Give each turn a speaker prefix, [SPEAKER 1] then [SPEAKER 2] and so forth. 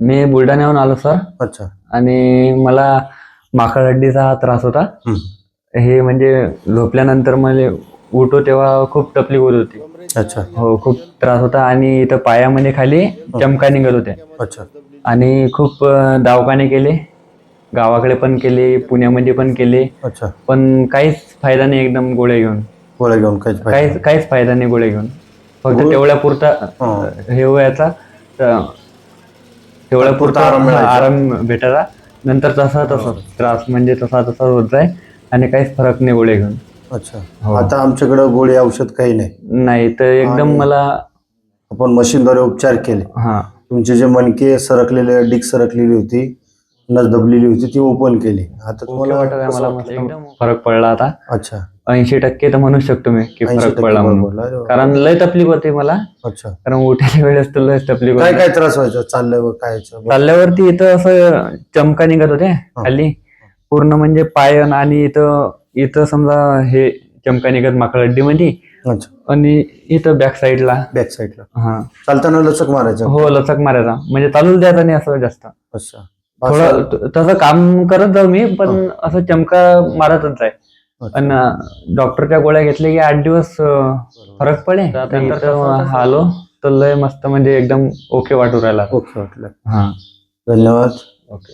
[SPEAKER 1] मी बुलढाण्याहून आलो सर.
[SPEAKER 2] अच्छा.
[SPEAKER 1] आणि मला माकड हड्डीचा त्रास होता. हे म्हणजे झोपल्यानंतर मला उठो तेव्हा खूप तकलीफ होत होती.
[SPEAKER 2] अच्छा.
[SPEAKER 1] हो खूप त्रास होता आणि इथं पायामध्ये खाली चमका निघत होत्या
[SPEAKER 2] अच्छा.
[SPEAKER 1] आणि खूप अं, दवाखाने केले. गावाकडे पण केले पुण्यामध्ये पण केले.
[SPEAKER 2] अच्छा.
[SPEAKER 1] पण काहीच फायदा नाही एकदम गोळ्या घेऊन.
[SPEAKER 2] गोळ्या घेऊन काहीच
[SPEAKER 1] काहीच फायदा नाही गोळ्या घेऊन. फक्त तेवढ्या पुरता
[SPEAKER 2] हं.
[SPEAKER 1] हे व्हायचा तेवढ्या पुरता
[SPEAKER 2] आराम मिळायचा.
[SPEAKER 1] आराम भेटायचा नंतर तसा तसा त्रास म्हणजे तसा तसा होत जाय आणि काहीच फरक नाही गोळ्या घेऊन.
[SPEAKER 2] अच्छा.
[SPEAKER 1] हो.
[SPEAKER 2] आता आमच्याकडे गोळी औषध काही नाही.
[SPEAKER 1] नाही तर एकदम मला
[SPEAKER 2] आपण मशीनद्वारे उपचार केले.
[SPEAKER 1] हा.
[SPEAKER 2] तुमचे जे मणके सरकलेले डिक सरकलेली होती नस दबलेली होती ती ओपन केली. आता तुम्हाला
[SPEAKER 1] वाटत आहे मला फरक पडला आता.
[SPEAKER 2] अच्छा.
[SPEAKER 1] ऐंशी टक्के तर म्हणू शकतो मी की
[SPEAKER 2] 80%
[SPEAKER 1] फरक पडला म्हणून.
[SPEAKER 2] पडला. अरे वा.
[SPEAKER 1] कारण लय तकलीफ होती मला.
[SPEAKER 2] अच्छा.
[SPEAKER 1] कारण उठायच्या वेळेस तर लय तकलीफ
[SPEAKER 2] काय
[SPEAKER 1] होती.
[SPEAKER 2] काय त्रास व्हायचा? चालल्यावर काय याचं?
[SPEAKER 1] चालल्यावरती इथं असं चमका निघत होते खाली. पूर्ण म्हणजे पायन आणि इथं इथं समजा हे चमका निघत माकडमध्ये
[SPEAKER 2] अच्छा.
[SPEAKER 1] आणि इथं बॅक साईडला
[SPEAKER 2] बॅक साईडला
[SPEAKER 1] हा.
[SPEAKER 2] चालताना लचक मारायचं.
[SPEAKER 1] हो लचक मारायचा. म्हणजे चालूच द्यायचा नाही असं जास्त.
[SPEAKER 2] अच्छा.
[SPEAKER 1] थोडं तसं काम करत जाऊ मी पण असं चमका मारतच आहे.
[SPEAKER 2] अच्छा.
[SPEAKER 1] आणि डॉक्टरच्या गोळ्या घेतल्या की आठ दिवस फरक पडे? इथं आलो तर लय मस्त म्हणजे एकदम ओके वाटू राहिला.
[SPEAKER 2] ओके वाटलं.
[SPEAKER 1] हा.
[SPEAKER 2] धन्यवाद.
[SPEAKER 1] ओके.